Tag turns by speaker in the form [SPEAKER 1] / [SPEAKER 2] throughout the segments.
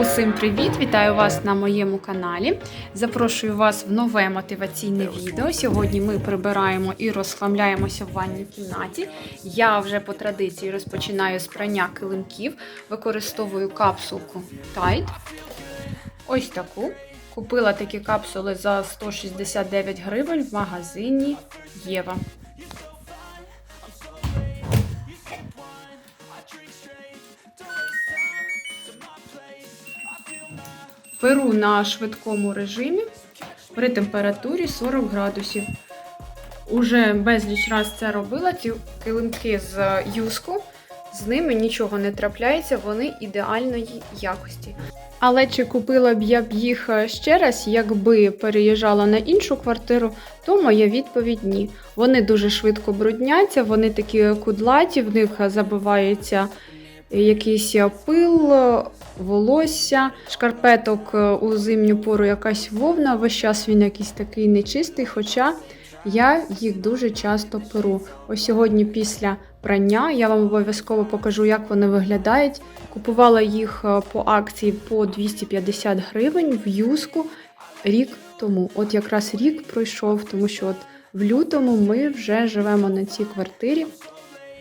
[SPEAKER 1] Усім привіт! Вітаю вас на моєму каналі. Запрошую вас в нове мотиваційне відео. Сьогодні ми прибираємо і розхламляємося в ванній кімнаті. Я вже по традиції розпочинаю з прання килимків, використовую капсулку Tide. Ось таку. Купила такі капсули за 169 гривень в магазині Єва. Перу на швидкому режимі при температурі 40 градусів. Уже безліч раз це робила. Ці килимки з юску, з ними нічого не трапляється, вони ідеальної якості. Але чи купила б я б їх ще раз, якби переїжджала на іншу квартиру, то моя відповідь ні. Вони дуже швидко брудняться, вони такі кудлаті, в них забивається якийсь пил, волосся, шкарпеток е, у зимню пору якась вовна, весь час він якийсь такий нечистий, хоча я їх дуже часто перу. Ось сьогодні після прання я вам обов'язково покажу, як вони виглядають. Купувала їх е, по акції по 250 гривень в юску рік тому. От якраз рік пройшов, тому що от в лютому ми вже живемо на цій квартирі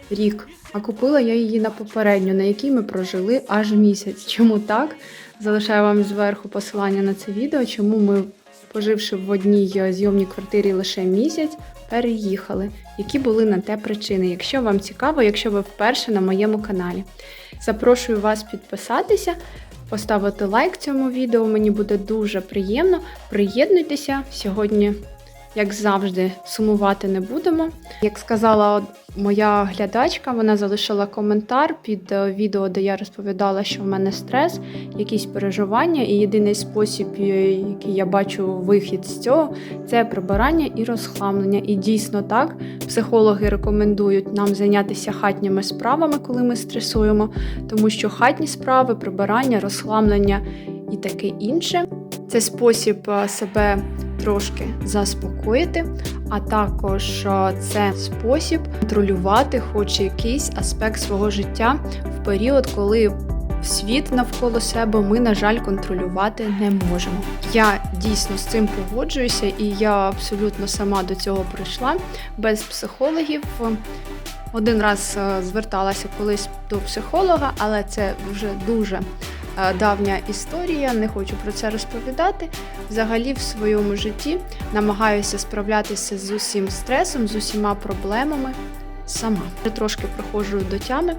[SPEAKER 1] рік. А купила я її на попередню, на якій ми прожили аж місяць. Чому так? Залишаю вам зверху посилання на це відео, чому ми, поживши в одній зйомній квартирі лише місяць, переїхали. Які були на те причини. Якщо вам цікаво, якщо ви вперше на моєму каналі. Запрошую вас підписатися, поставити лайк цьому відео. Мені буде дуже приємно. Приєднуйтеся сьогодні. Як завжди, сумувати не будемо. Як сказала моя глядачка, вона залишила коментар під е, відео, де я розповідала, що в мене стрес, якісь переживання, і єдиний спосіб, е, який я бачу вихід з цього, це прибирання і розхламлення. І дійсно так, психологи рекомендують нам зайнятися хатніми справами, коли ми стресуємо, тому що хатні справи, прибирання, розхламлення і таке інше це спосіб е, себе трошки заспокоїти, а також е, це спосіб контролювати хоч якийсь аспект свого життя в період, коли світ навколо себе ми, на жаль, контролювати не можемо. Я дійсно з цим погоджуюся, і я абсолютно сама до цього прийшла без психологів. Один раз е, зверталася колись до психолога, але це вже дуже давня історія, не хочу про це розповідати. Взагалі, в своєму житті намагаюся справлятися з усім стресом, з усіма проблемами сама. Я трошки приходжу до тями,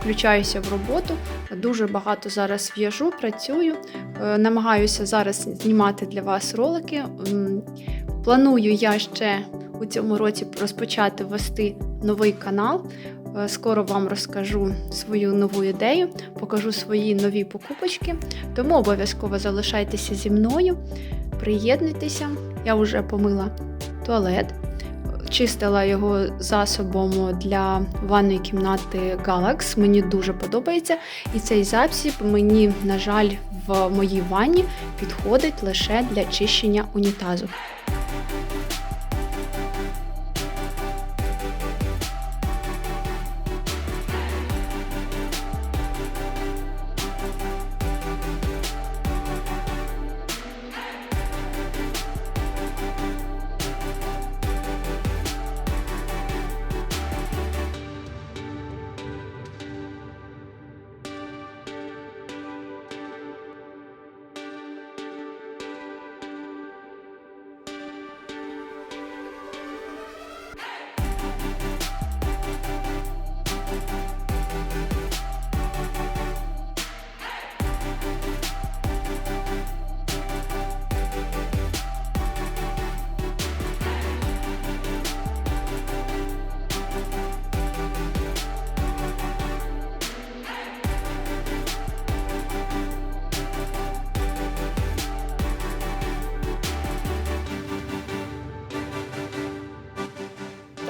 [SPEAKER 1] включаюся в роботу. Дуже багато зараз в'яжу, працюю, е, намагаюся зараз знімати для вас ролики. Планую я ще у цьому році розпочати вести новий канал. Е, Скоро вам розкажу свою нову ідею, покажу свої нові покупочки. Тому обов'язково залишайтеся зі мною, приєднуйтеся. Я вже помила туалет, чистила його засобом для ванної кімнати Galax. Мені дуже подобається. І цей засіб мені, на жаль, в моїй ванні підходить лише для чищення унітазу.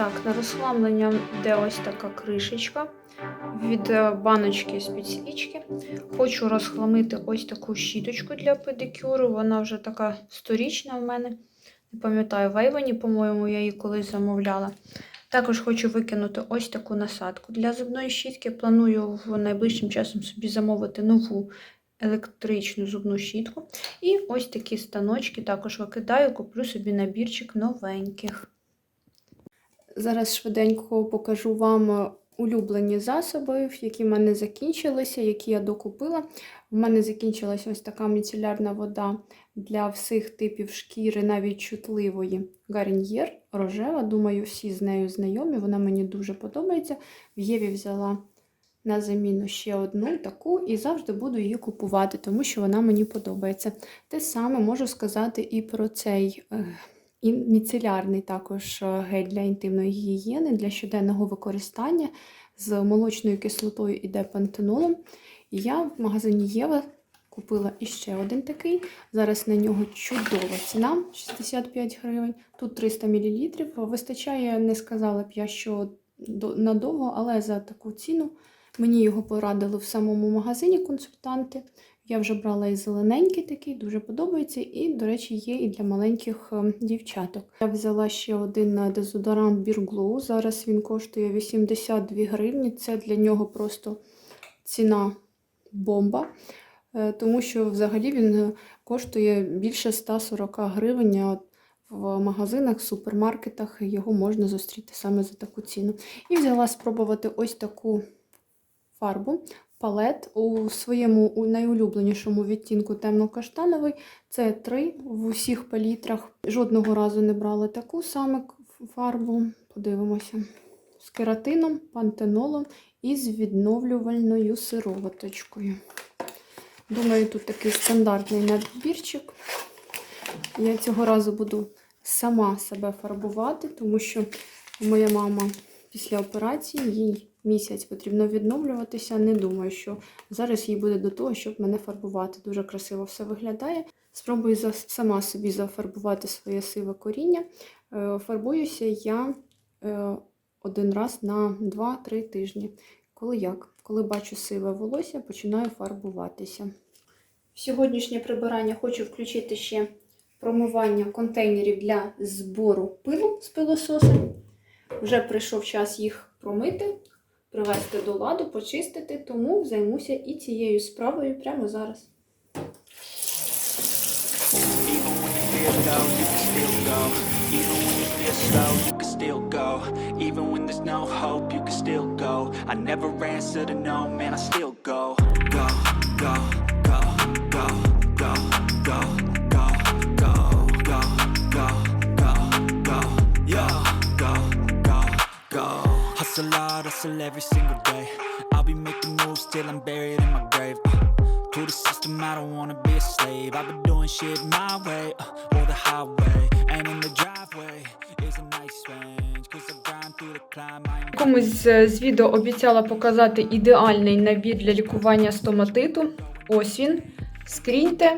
[SPEAKER 1] Так, на розхламлення йде ось така кришечка від е, баночки з підсвічки. Хочу розхламити ось таку щіточку для педикюру. Вона вже така сторічна в мене. Не пам'ятаю, в Ейвені, по-моєму, я її колись замовляла. Також хочу викинути ось таку насадку для зубної щітки. Планую в найближчим часом собі замовити нову електричну зубну щітку. І ось такі станочки також викидаю, куплю собі набірчик новеньких. Зараз швиденько покажу вам е, улюблені засоби, які в мене закінчилися, які я докупила. У мене закінчилася ось така міцелярна вода для всіх типів шкіри, навіть чутливої. Гарньєр рожева. Думаю, всі з нею знайомі. Вона мені дуже подобається. В Єві взяла на заміну ще одну таку і завжди буду її купувати, тому що вона мені подобається. Те саме можу сказати і про цей. І міцелярний також е, гель для інтимної гігієни для щоденного використання з молочною кислотою і депантенолом. І я в магазині Єва купила іще один такий. Зараз на нього чудова ціна 65 гривень. Тут 300 мл. Вистачає, не сказала б я, що надовго, але за таку ціну мені його порадили в самому магазині консультанти. Я вже брала і зелененький такий, дуже подобається. І, до речі, є і для маленьких е, дівчаток. Я взяла ще один е, дезодорант Beer Зараз він коштує 82 гривні. Це для нього просто ціна бомба. Е, Тому що взагалі він коштує більше 140 гривень. В магазинах, супермаркетах його можна зустріти саме за таку ціну. І взяла спробувати ось таку фарбу палет у своєму у найулюбленішому відтінку темно-каштановий. Це три в усіх палітрах. Жодного разу не брала таку саме фарбу. Подивимося. З кератином, пантенолом і з відновлювальною сироваточкою. Думаю, тут такий стандартний набірчик. Я цього разу буду сама себе фарбувати, тому що моя мама після операції їй місяць потрібно відновлюватися. Не думаю, що зараз їй буде до того, щоб мене фарбувати. Дуже красиво все виглядає. Спробую сама собі зафарбувати своє сиве коріння. Е, Фарбуюся я е, один раз на 2-3 тижні. Коли як? Коли бачу сиве волосся, починаю фарбуватися. В сьогоднішнє прибирання хочу включити ще промивання контейнерів для збору пилу з пилососом. Вже прийшов час їх промити, привести до ладу, почистити, тому займуся і цією справою прямо зараз.
[SPEAKER 2] Even when there's no hope, you can still go. I never answer to no, man, I still go. Hustle every single day. I'll be making moves till I'm buried in my grave. Uh, to the system, I don't wanna be a slave. I've been doing shit my way, uh, or the highway. And in the driveway is a nice range. Cause I grind through the climb. I ain't
[SPEAKER 1] Комусь з відео обіцяла показати ідеальний набір для лікування стоматиту. Ось він. Скріньте,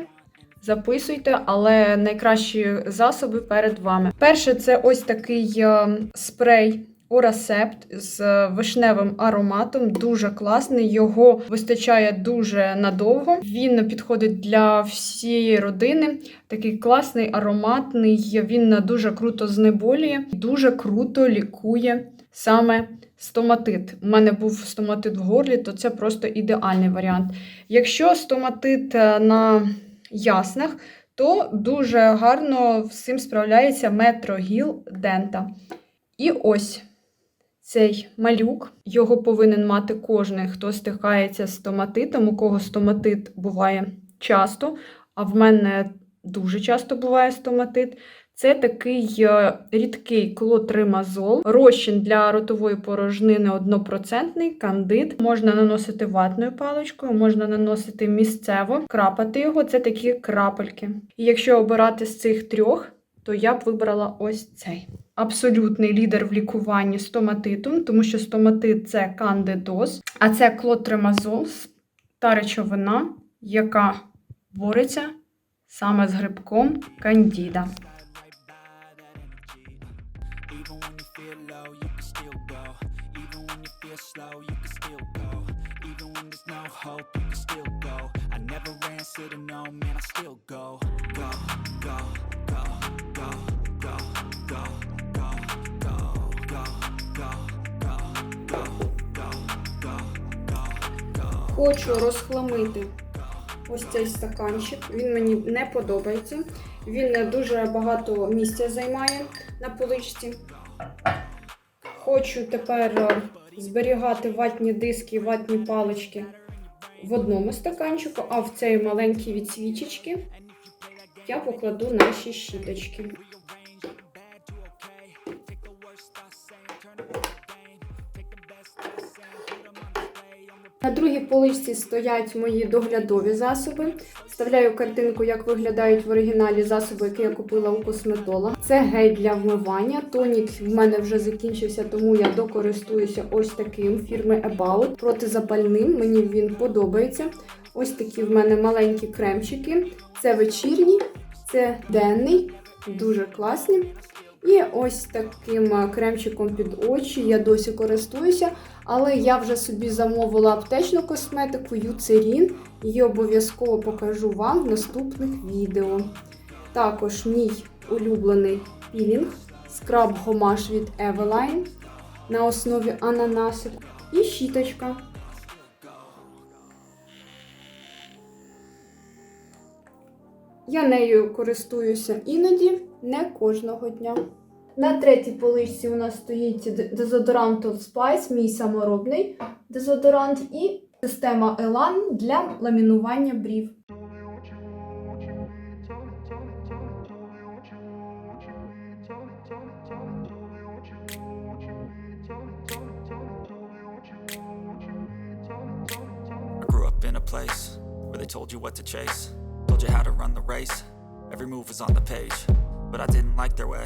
[SPEAKER 1] записуйте, але найкращі засоби перед вами. Перше, це ось такий е, спрей. Орасепт з вишневим ароматом дуже класний. Його вистачає дуже надовго. Він підходить для всієї родини. Такий класний, ароматний. Він дуже круто знеболює, дуже круто лікує саме стоматит. У мене був стоматит в горлі, то це просто ідеальний варіант. Якщо стоматит е, на яснах, то дуже гарно з цим справляється метрогіл дента. І ось цей малюк. Його повинен мати кожен, хто стикається з стоматитом, у кого стоматит буває часто, а в мене дуже часто буває стоматит. Це такий е, рідкий клотримазол, розчин для ротової порожнини 1%, кандид. Можна наносити ватною паличкою, можна наносити місцево, крапати його. Це такі крапельки. І якщо обирати з цих трьох, то я б вибрала ось цей абсолютний лідер в лікуванні стоматитом, тому що стоматит це кандидоз, а це клотремазол, та речовина, яка бореться саме з грибком кандіда.
[SPEAKER 2] I never ran, said no, man, I still go, go, go.
[SPEAKER 1] Хочу розхламити ось цей стаканчик. Він мені не подобається. Він дуже багато місця займає на поличці. Хочу тепер е, зберігати ватні диски, ватні палички в одному стаканчику, а в цей маленькі від свічечки я покладу наші щіточки. Поличці стоять мої доглядові засоби. Вставляю картинку, як виглядають в оригіналі засоби, які я купила у косметолога. Це гель для вмивання. Тонік в мене вже закінчився, тому я докористуюся ось таким фірми About протизапальним. Мені він подобається. Ось такі в мене маленькі кремчики. Це вечірній, це денний, дуже класні. І ось таким кремчиком під очі я досі користуюся, але я вже собі замовила аптечну косметику Юцерін. Її обов'язково покажу вам в наступних відео. Також мій улюблений пілінг скраб гомаш від Eveline на основі ананасику і щіточка. Я нею користуюся іноді, не кожного дня. На третій поличці у нас стоїть дезодорант Old Spice, мій саморобний дезодорант, і система Elan для ламінування брів.
[SPEAKER 2] In a place where they told you what to chase, told you how to run the race. Every move was on the page, but I didn't like their way.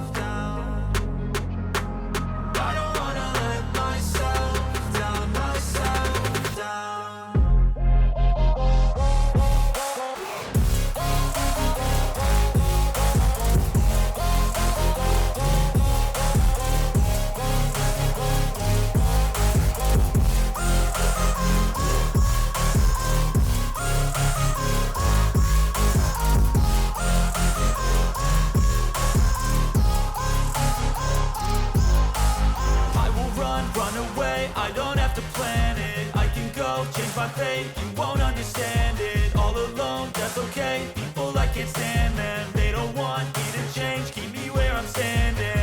[SPEAKER 2] away. I don't have to plan it. I can go change my fate. You won't understand it. All alone, that's okay. People I can't stand them. They don't want me to change. Keep me where I'm standing.